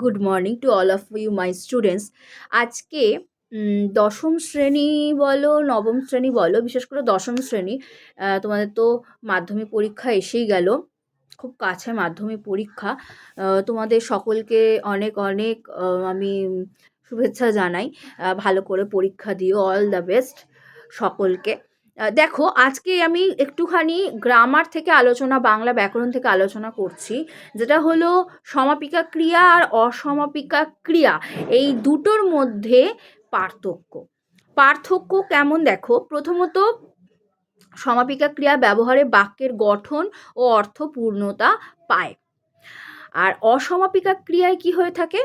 Good morning to all of you, my students. আজকে দশম শ্রেণি বলো, নবম শ্রেণি বলো, বিশেষ করে দশম শ্রেণি তোমাদের তো মাধ্যমিক পরীক্ষা এসেই গেল, খুব কাছে মাধ্যমিক পরীক্ষা। তোমাদের সকলকে অনেক অনেক আমি শুভেচ্ছা জানাই। ভালো করে পরীক্ষা দিও অল দ্য বেস্ট সকলকে। দেখো, আজকে আমি একটুখানি গ্রামার থেকে আলোচনা, বাংলা ব্যাকরণ থেকে আলোচনা করছি, যেটা হলো সমাপিকা ক্রিয়া আর অসমাপিকা ক্রিয়া। এই দুটোর মধ্যে পার্থক্য। পার্থক্য কেমন দেখো? প্রথমত, সমাপিকা ক্রিয়া ব্যবহারে বাক্যের গঠন ও অর্থপূর্ণতা পায়। আর অসমাপিকা ক্রিয়ায় কি হয়ে থাকে?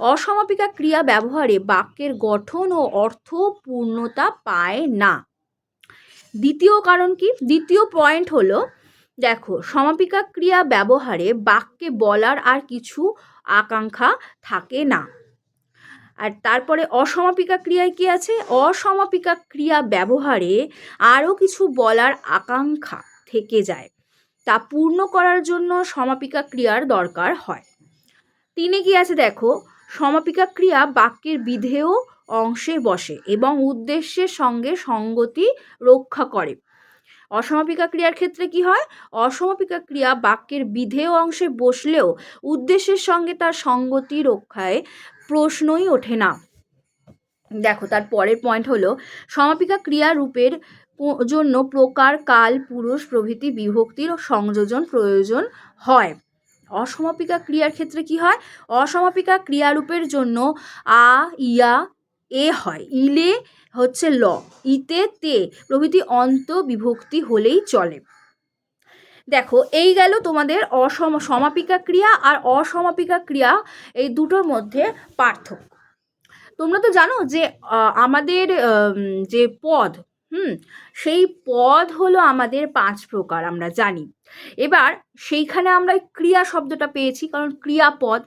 অসমাপিকা ক্রিয়া ব্যবহারে বাক্যের গঠন ও অর্থপূর্ণতা পায় না। দ্বিতীয় কারণ কি? দ্বিতীয় পয়েন্ট হলো, দেখো, সমাপিকা ক্রিয়া ব্যবহারে বাক্যে বলার আর কিছু আকাঙ্ক্ষা থাকে না। আর তারপরে অসমাপিকা ক্রিয়ায় কি আছে? অসমাপিকা ক্রিয়া ব্যবহারে আরও কিছু বলার আকাঙ্ক্ষা থেকে যায়। তা পূর্ণ করার জন্য সমাপিকা ক্রিয়ার দরকার হয়। তিনে কি আছে দেখো? সমাপিকা ক্রিয়া বাক্যের বিধেয় অংশে বসে এবং উদ্দেশ্যের সঙ্গে সঙ্গতি রক্ষা করে। অসমাপিকা ক্রিয়ার ক্ষেত্রে কি হয়? অসমাপিকা ক্রিয়া বাক্যের বিধেয় অংশে বসলেও উদ্দেশ্যের সঙ্গে তার সঙ্গতি রক্ষায় প্রশ্নই ওঠে না। দেখো, তার পরের পয়েন্ট হলো, সমাপিকা ক্রিয়া রূপের জন্য প্রকার, কাল, পুরুষ, প্রভৃতি বিভক্তির সংযোজন, প্রয়োজন হয়। অসমাপিকা ক্রিয়ার ক্ষেত্রে কি হয়? অসমাপিকা ক্রিয়ারূপের জন্য আ, ইয়া এ হয়। ইলে হচ্ছে ল। ইতে তে প্রভৃতি অন্ত বিভক্তি হলেই চলে। দেখো, এই গেল তোমাদের অসম, সমাপিকা ক্রিয়া আর অসমাপিকা ক্রিয়া এই দুটোর মধ্যে পার্থক্য। তোমরা তো জানো যে আমাদের যে পদ, হুম, সেই পদ হলো আমাদের পাঁচ প্রকার, আমরা জানি। এবার সেইখানে আমরা ক্রিয়া শব্দটা পেয়েছি, কারণ ক্রিয়াপদ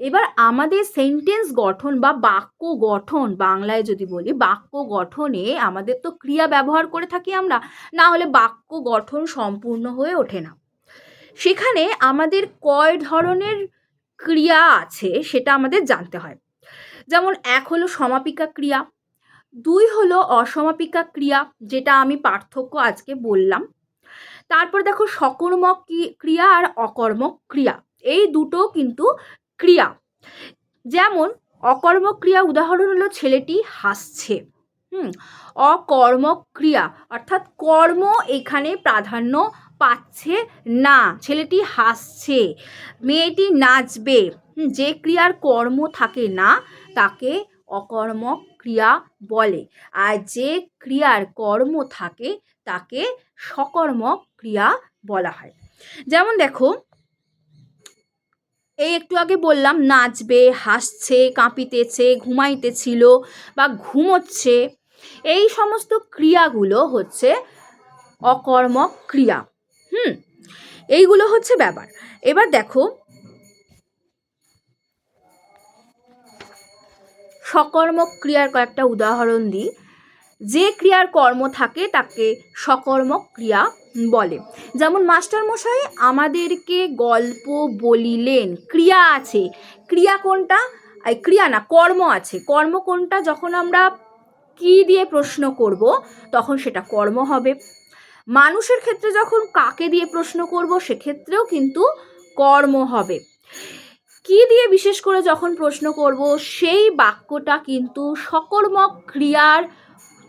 এবার আমাদের সেন্টেন্স গঠন বা বাক্য গঠন, বাংলায় যদি বলি, বাক্য গঠনে আমাদের তো ক্রিয়া ব্যবহার করে থাকি আমরা, না হলে বাক্য গঠন সম্পূর্ণ হয়ে ওঠে না। সেখানে আমাদের কয় ধরনের ক্রিয়া আছে সেটা আমাদের জানতে হয়। যেমন, এক হলো সমাপিকা ক্রিয়া, দুই হলো অসমাপিকা ক্রিয়া, যেটা আমি পার্থক্য আজকে বললাম। তারপর দেখো, সকর্মক ক্রিয়া আর অকর্মক ক্রিয়া, এই দুটো কিন্তু ক্রিয়া। যেমন, অকর্মক্রিয়া উদাহরণ হলো ছেলেটি হাসছে। হুম অকর্মক ক্রিয়া অর্থাৎ কর্ম এখানে প্রাধান্য পাচ্ছে না। ছেলেটি হাসছে, মেয়েটি নাচবে। যে ক্রিয়ার কর্ম থাকে না, তাকে অকর্মক ক্রিয়া বলে। আর যে ক্রিয়ার কর্ম থাকে, তাকে সকর্মক ক্রিয়া বলা হয়। যেমন দেখো এই একটু আগে বললাম, নাচবে, হাসছে, কাঁপিতেছে, ঘুমাইতেছিল বা ঘুমোচ্ছে। এই সমস্ত ক্রিয়াগুলো হচ্ছে অকর্মক ক্রিয়া। হুম, এইগুলো হচ্ছে ব্যাপার। এবার দেখো, সকর্মক ক্রিয়ার কয়েকটা উদাহরণ দিই। যে ক্রিয়ার কর্ম থাকে তাকে সকর্মক ক্রিয়া বলে। যেমন মাস্টার মশাই আমাদেরকে গল্প বলিলেন, ক্রিয়া আছে। ক্রিয়া কোনটা? এই ক্রিয়া না, কর্ম আছে। কর্ম কোনটা? যখন আমরা কি দিয়ে প্রশ্ন করব, তখন সেটা কর্ম হবে। মানুষের ক্ষেত্রে যখন কাকে দিয়ে প্রশ্ন করব, সেক্ষেত্রেও কিন্তু কর্ম হবে। কি দিয়ে বিশেষ করে যখন প্রশ্ন করব, সেই বাক্যটা কিন্তু সকর্মক ক্রিয়ার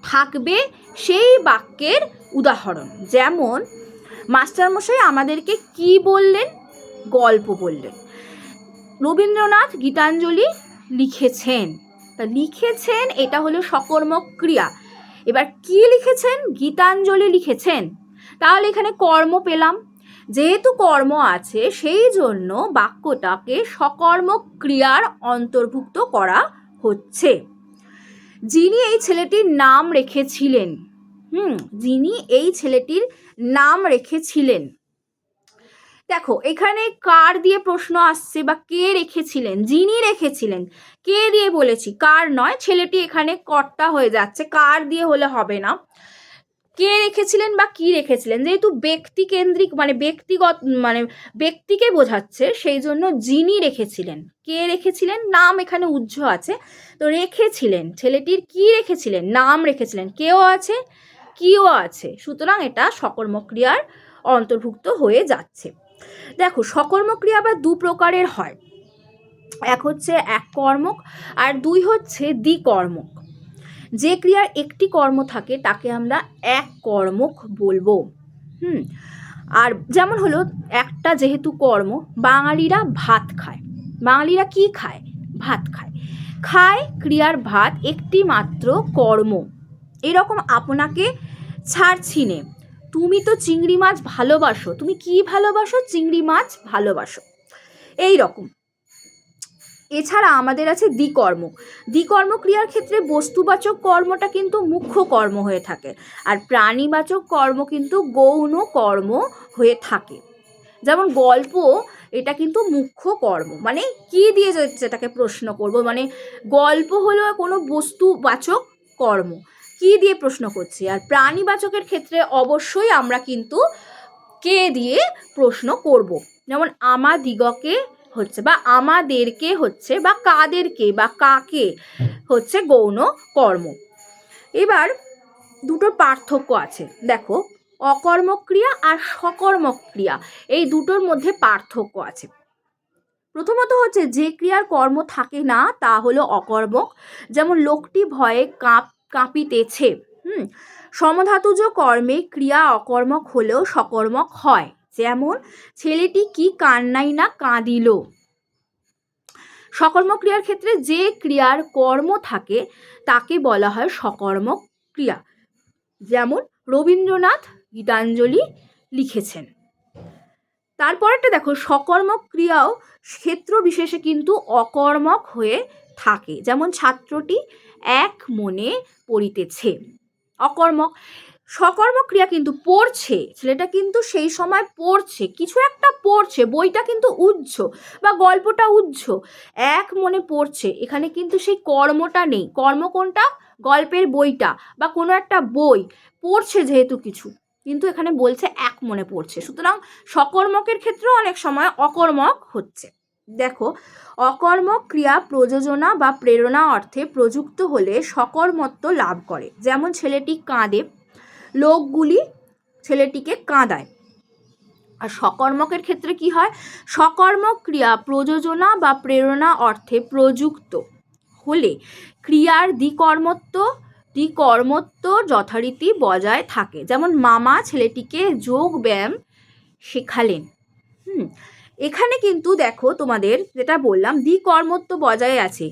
থাকবে সেই বাক্যের উদাহরণ। যেমন, মাস্টারমশাই আমাদেরকে কি বললেন? গল্প বললেন। রবীন্দ্রনাথ গীতাঞ্জলি লিখেছেন। তা লিখেছেন, এটা হলো সকর্মক ক্রিয়া। এবার কি লিখেছেন? গীতাঞ্জলি লিখেছেন। তাহলে এখানে কর্ম পেলাম। যেহেতু কর্ম আছে, সেই জন্য বাক্যটাকে সকর্মক ক্রিয়ার অন্তর্ভুক্ত করা হচ্ছে। যিনি এই ছেলেটির নাম রেখেছিলেন, হুম, যিনি এই ছেলেটির নাম রেখেছিলেন। দেখো, এখানে কার দিয়ে প্রশ্ন আসছে বা কে রেখেছিলেন, যিনি রেখেছিলেন, কে দিয়ে বলেছি? কার নয়, ছেলেটি এখানে কর্তা হয়ে যাচ্ছে, কার দিয়ে হলে হবে না। কে রেখেছিলেন বা কি রেখেছিলেন? যেহেতু ব্যক্তি কেন্দ্রিক মানে ব্যক্তিগত মানে ব্যক্তিকে বোঝাচ্ছে সেই জন্য যিনি রেখেছিলেন। কে রেখেছিলেন? নাম এখানে উজ্জ্ব আছে। তো রেখেছিলেন, ছেলেটির কি রেখেছিলেন? নাম রেখেছিলেন। কেও আছে? কিও আছে? সুতরাং এটা সকর্মক্রিয়ার অন্তর্ভুক্ত হয়ে যাচ্ছে। দেখো, সকর্মক্রিয়া আবার দু প্রকারের হয়। এক হচ্ছে এক কর্মক আর দুই হচ্ছে দ্বিকর্মক। যে ক্রিয়ার একটি কর্ম থাকে, তাকে আমরা এক কর্মক বলব। হুম? আর যেমন হলো, একটা যেহেতু কর্ম, বাঙালিরা ভাত খায়। বাঙালিরা কি খায়? ভাত খায়। খায় ক্রিয়ার ভাত একটি মাত্র কর্ম। এরকম আপনাকে ছাড়ছি নে। তুমি তো চিংড়ি মাছ ভালোবাসো। তুমি কি ভালোবাসো? চিংড়ি মাছ ভালোবাসো। এই রকম এছাড়া আমাদের আছে দ্বিকর্ম। দ্বিকর্ম ক্রিয়ার ক্ষেত্রে বস্তুবাচক কর্মটা কিন্তু মুখ্য কর্ম হয়ে থাকে। আর প্রাণীবাচক কর্ম কিন্তু গৌণ কর্ম হয়ে থাকে। যেমন গল্প, এটা কিন্তু মুখ্য কর্ম। মানে কি দিয়ে যাচ্ছে এটাকে প্রশ্ন করব? মানে গল্প হলো কোনো বস্তুবাচক কর্ম। কি দিয়ে প্রশ্ন করছি? আর প্রাণীবাচকের ক্ষেত্রে অবশ্যই আমরা কিন্তু কে দিয়ে প্রশ্ন করব? যেমন আমাদিগকে হচ্ছে বা আমাদেরকে হচ্ছে বা কাদেরকে বা কাকে হচ্ছে গৌণ কর্ম। এবার দুটো পার্থক্য আছে। দেখো, অকর্মক্রিয়া আর সকর্মক ক্রিয়া এই দুটোর মধ্যে পার্থক্য আছে। প্রথমত হচ্ছে, যে ক্রিয়ার কর্ম থাকে না, তা হলো অকর্মক। যেমন, লোকটি ভয়ে কাঁপ, কাঁপিতেছে, হুম? সমধাতুজ কর্মে ক্রিয়া অকর্মক হলেও সকর্মক হয়। যেমন, ছেলেটি কি কান্নাই না কাঁদিল? সকর্মক ক্রিয়ার ক্ষেত্রে যে ক্রিয়ার কর্ম থাকে, তাকে বলা হয় সকর্মক ক্রিয়া যেমন, রবীন্দ্রনাথ গীতাঞ্জলি লিখেছেন। তারপরেরটা দেখো সকর্মক ক্রিয়াও ক্ষেত্র বিশেষে কিন্তু অকর্মক হয়ে থাকে। যেমন, ছাত্রটি এক মনে পড়িতেছে। অকর্মক সকর্মক ক্রিয়া কিন্তু পড়ছে, ছেলেটা কিন্তু সেই সময় পড়ছে, কিছু একটা পড়ছে, বইটা কিন্তু উজ্জ বা গল্পটা উজ্জ এক মনে পড়ছে, এখানে কিন্তু সেই কর্মটা নেই, কর্ম কোনটা? গল্পের বইটা বা কোনো একটা বই পড়ছে যেহেতু কিছু, কিন্তু এখানে বলছে এক মনে পড়ছে, সুতরাং সকর্মকের ক্ষেত্রেও অনেক সময় অকর্মক হচ্ছে। দেখো অকর্মক ক্রিয়া প্রযোজনা বা প্রেরণা অর্থে প্রযুক্ত হলে সকর্মত্ব লাভ করে, যেমন ছেলেটি কাঁদে লোকগুলি ছেলেটিকে কাঁদায়। আর সকর্মকের ক্ষেত্রে কি হয়? সকর্মক ক্রিয়া প্রযোজনা বা প্রেরণা অর্থে প্রযুক্ত। হলে ক্রিয়ার দ্বিকর্মত্ব দ্বিকর্মত্ব যথারীতি বজায় থাকে। যেমন মামা ছেলেটিকে যোগ ব্যায়াম শেখালেন। হুম, এখানে কিন্তু দেখো তোমাদের যেটা বললাম, দ্বিকর্মত্ব বজায় আছে।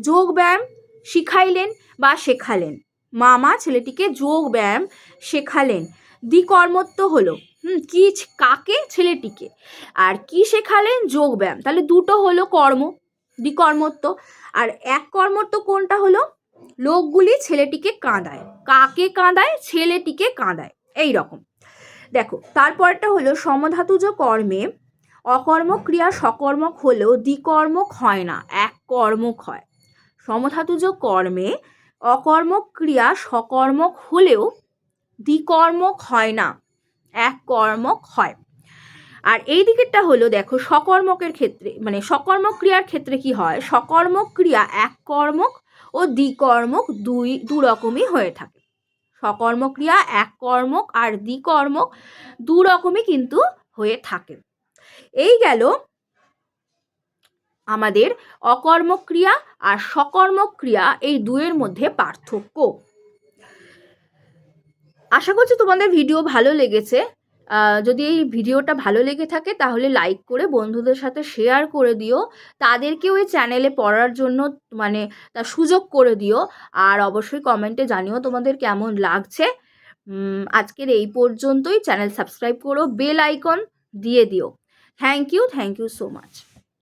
যোগ ব্যায়াম শিখাইলেন বা শেখালেন। মামা ছেলেটিকে যোগ ব্যায়াম শেখালেন। দ্বিকর্মত্ব হলো, হুম, কি কাকে? ছেলেটিকে। আর কি শেখালেন? যোগ ব্যায়াম। তাহলে দুটো হলো কর্ম, দ্বিকর্মত্ব। আর এক কর্মত্ব কোনটা হলো? লোকগুলি ছেলেটিকে কাঁদায়। কাকে কাঁদায়? ছেলেটিকে কাঁদায়। এই রকম। দেখো, তারপরটা হলো সমধাতুজ কর্মে অকর্মক ক্রিয়া সকর্মক হলেও দ্বিকর্মক হয় না, এক কর্মক হয়। সমধাতুজ কর্মে অকর্মক ক্রিয়া সকর্মক হলেও দ্বিকর্মক হয় না এক কর্মক হয়। আর এই দিকেরটা হলো দেখো সকর্মকের ক্ষেত্রে মানে সকর্মক ক্রিয়ার ক্ষেত্রে কি হয়? সকর্মক ক্রিয়া এক কর্মক ও দ্বিকর্মক দুই, দু রকমই হয়ে থাকে। সকর্মক ক্রিয়া এক কর্মক আর দ্বিকর্মক দু রকমই কিন্তু হয়ে থাকে। এই গেল আমাদের অকর্মক্রিয়া আর সকর্মক্রিয়া এই দুয়ের মধ্যে পার্থক্য। আশা করছি তোমাদের ভিডিও ভালো লেগেছে। যদি এই ভিডিওটা ভালো লেগে থাকে তাহলে লাইক করে বন্ধুদের সাথে শেয়ার করে দিও। তাদেরকেও এই চ্যানেলে পড়ার জন্য মানে তার সুযোগ করে দিও। আর অবশ্যই কমেন্টে জানিও তোমাদের কেমন লাগছে। আজকের এই পর্যন্তই। চ্যানেল সাবস্ক্রাইব করো বেল আইকন দিয়ে দিও। Thank you thank you so much